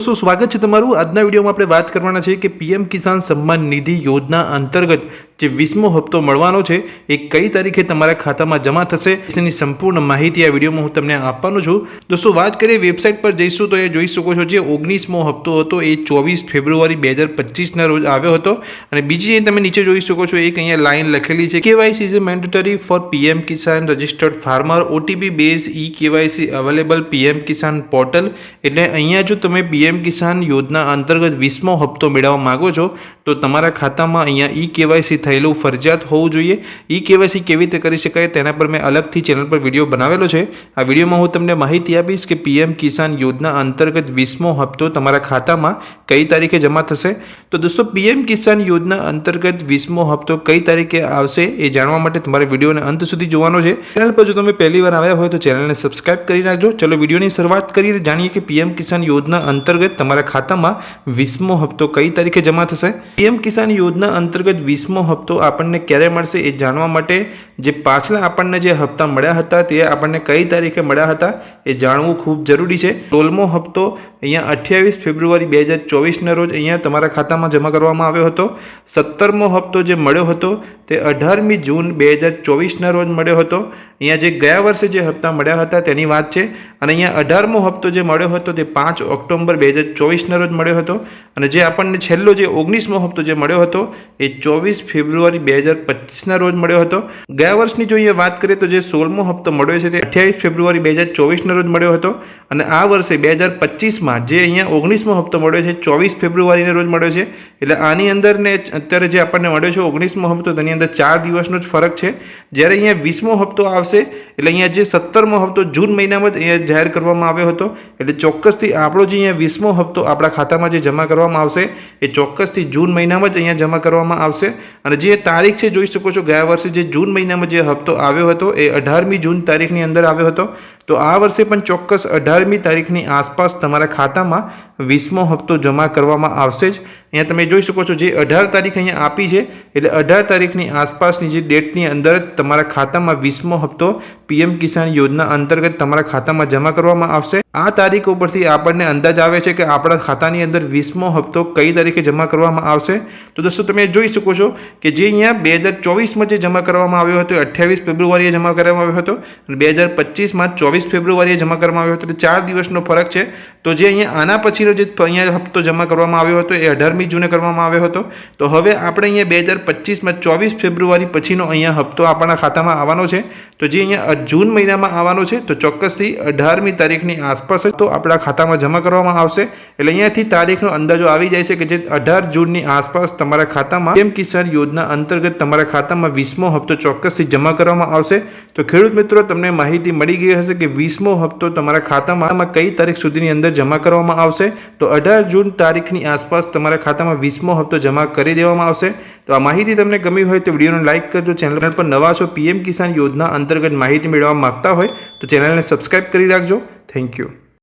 સો સ્વાગત છે તમારું. આજના વિડીયોમાં આપણે વાત કરવાના છે કે પીએમ કિસાન સન્માન નિધિ યોજના અંતર્ગત જે વીસમો હપ્તો મળવાનો છે, એ કઈ તારીખે તમારા ખાતામાં જમા થશે, તેની સંપૂર્ણ માહિતી આ વિડીયોમાં હું તમને આપવાનો છું. દોસ્તો, વાત કરીએ વેબસાઇટ પર જઈશું તો એ જોઈ શકો છો, જે ઓગણીસમો હપ્તો હતો, એ ચોવીસ ફેબ્રુઆરી બે હજાર પચીસના રોજ આવ્યો હતો. અને બીજી તમે નીચે જોઈ શકો છો, એક અહીંયા લાઈન લખેલી છે, KYC is mandatory for PM Kisan registered farmer. OTP base E KYC available PM Kisan portal. એટલે અહીંયા જો તમે પીએમ કિસાન યોજના અંતર્ગત વીસમો હપ્તો મેળવવા માંગો છો, તો તમારા ખાતામાં અહીંયા ઈ કેવાયસી થયેલું ફરજિયાત હોવું જોઈએ. ઈ કેવાયસી કેવી રીતે કરી શકાય તેના પર મેં અલગથી ચેનલ પર વીડિયો બનાવેલો છે. આ વિડીયોમાં હું તમને માહિતી આપીશ કે પીએમ કિસાન યોજના અંતર્ગત વીસમો હપ્તો તમારા ખાતામાં કઈ તારીખે જમા થશે? તો દોસ્તો, પીએમ કિસાન યોજના અંતર્ગત વીસમો હપ્તો કઈ તારીખે આવશે એ જાણવા માટે તમારે વિડીયોને અંત સુધી જોવાનો છે. ચેનલ પર જો તમે પહેલી વાર આવ્યા હોય તો ચેનલને સબસ્ક્રાઇબ કરી નાખજો ચલો, વિડીયોની શરૂઆત કરીને જાણીએ કે પીએમ કિસાન યોજના અંતર્ગત તમારા ખાતામાં વીસમો હપ્તો કઈ તારીખે જમા થશે? પીએમ કિસાન યોજના અંતર્ગત વીસમો હપ્તો આપણને ક્યારે મળશે એ જાણવા માટે જે પાછલા આપણને જે હપ્તા મળ્યા હતા તે આપણને કઈ તારીખે મળ્યા હતા એ જાણવું ખૂબ જરૂરી છે. સોળમો હપ્તો અહીંયા અઠ્યાવીસ ફેબ્રુઆરી બે હજાર ચોવીસના રોજ અહીંયા તમારા ખાતામાં જમા કરવામાં આવ્યો હતો. સત્તરમો હપ્તો જે મળ્યો હતો તે અઢારમી જૂન બે હજાર ચોવીસના રોજ મળ્યો હતો. અહીંયા જે ગયા વર્ષે જે હપ્તા મળ્યા હતા તેની વાત છે. અને અહીંયા અઢારમો હપ્તો જે મળ્યો હતો તે પાંચ ઓક્ટોબર બે હજાર ચોવીસના રોજ મળ્યો હતો. અને જે આપણને છેલ્લો જે ઓગણીસમો હપ્તો જે મળ્યો હતો એ ચોવીસ ફેબ્રુઆરી બે હજાર પચીસના રોજ મળ્યો હતો. ગયા વર્ષની જો અહીંયા વાત કરીએ તો જે સોળમો હપ્તો મળ્યો છે તે અઠ્યાવીસ ફેબ્રુઆરી બે હજાર ચોવીસના રોજ મળ્યો હતો અને આ વર્ષે બે હજાર પચીસમાં જે અહીંયા ઓગણીસમો હપ્તો મળ્યો છે ચોવીસ ફેબ્રુઆરીના રોજ મળ્યો છે. એટલે આની અંદર ને અત્યારે જે આપણને મળ્યો છે ઓગણીસમો હપ્તો તેની અંદર ચાર દિવસનો જ ફરક છે. જ્યારે અહીંયા વીસમો હપ્તો આવશે એટલે અહીંયા જે સત્તરમો હપ્તો જૂન મહિનામાં જ અહીંયા જાહેર કરવામાં આવ્યો હતો. એટલે ચોક્કસથી આપણો જે અહીંયા વીસમો હપ્તો આપણા ખાતામાં જે જમા કરવામાં આવશે એ ચોક્કસથી જૂન મહિનામાં જ અહીંયા જમા કરવામાં આવશે. અને જે તારીખ છે, જોઈ શકો છો, ગયા વર્ષે જે જૂન મહિનામાં જે હપ્તો આવ્યો હતો, એ અઢારમી જૂન તારીખની અંદર આવ્યો હતો. તો આ વર્ષે પણ ચોક્કસ અઢારમી તારીખની આસપાસ તમારા ખાતામાં વીસમો હપ્તો જમા કરવામાં આવશે જ. અહીંયા તમે જોઈ શકો છો જે અઢાર તારીખ અહીંયા આપી છે, એટલે અઢાર તારીખની આસપાસની જે ડેટની અંદર તમારા ખાતામાં વીસમો હપ્તો પીએમ કિસાન યોજના અંતર્ગત તમારા ખાતામાં જમા કરવામાં આવશે. આ તારીખ ઉપરથી આપણને અંદાજ આવે છે કે આપણા ખાતાની અંદર વીસમો હપ્તો કઈ તારીખે જમા કરવામાં આવશે. તો દોસ્તો, તમે જોઈ શકો છો કે જે અહીંયા બે હજાર ચોવીસમાં જે જમા કરવામાં આવ્યો હતો અઠ્યાવીસ ફેબ્રુઆરીએ જમા કરવામાં આવ્યો હતો અને બે હજાર પચીસમાં ચોવીસ ફેબ્રુઆરીએ જમા કરવામાં આવ્યો હતો. એટલે ચાર દિવસનો ફરક છે. તો જે અહીંયા આના પછીનો જે અહીંયા હપ્તો જમા કરવામાં આવ્યો હતો એ અઢારમી જૂને કરવામાં આવ્યો હતો. તો હવે આપણે અહીંયા બે હજાર પચીસમાં ચોવીસ ફેબ્રુઆરી પછીનો અહીંયા હપ્તો આપણા ખાતામાં આવવાનો છે. તો જે અહીંયા જૂન મહિનામાં આવવાનો છે, તો ચોક્કસથી અઢારમી તારીખની આસપાસ તો આપણા ખાતામાં જમા કરવામાં આવશે. એટલે અહીંયાથી તારીખનો અંદાજો આવી જાય છે કે જે અઢાર જૂનની આસપાસ તમારા ખાતામાં પીએમ કિસાન યોજના અંતર્ગત તમારા ખાતામાં વીસમો હપ્તો ચોક્કસથી જમા કરવામાં આવશે. તો ખેડૂત મિત્રો, તમને માહિતી મળી ગઈ હશે કે વીસમો હપ્તો તમારા ખાતામાં કઈ તારીખ સુધીની અંદર જમા કરવામાં આવશે. તો અઢાર જૂન તારીખની આસપાસ તમારા ખાતામાં વીસમો હપ્તો જમા કરી દેવામાં આવશે. તો આ માહિતી તમને ગમી હોય તો વિડીયોને લાઇક કરજો. ચેનલ પર નવા છો, પીએમ કિસાન યોજના અંતર્ગત માહિતી મેળવવા માગતા હોય તો ચેનલને સબસ્ક્રાઇબ કરી રાખજો. Thank you.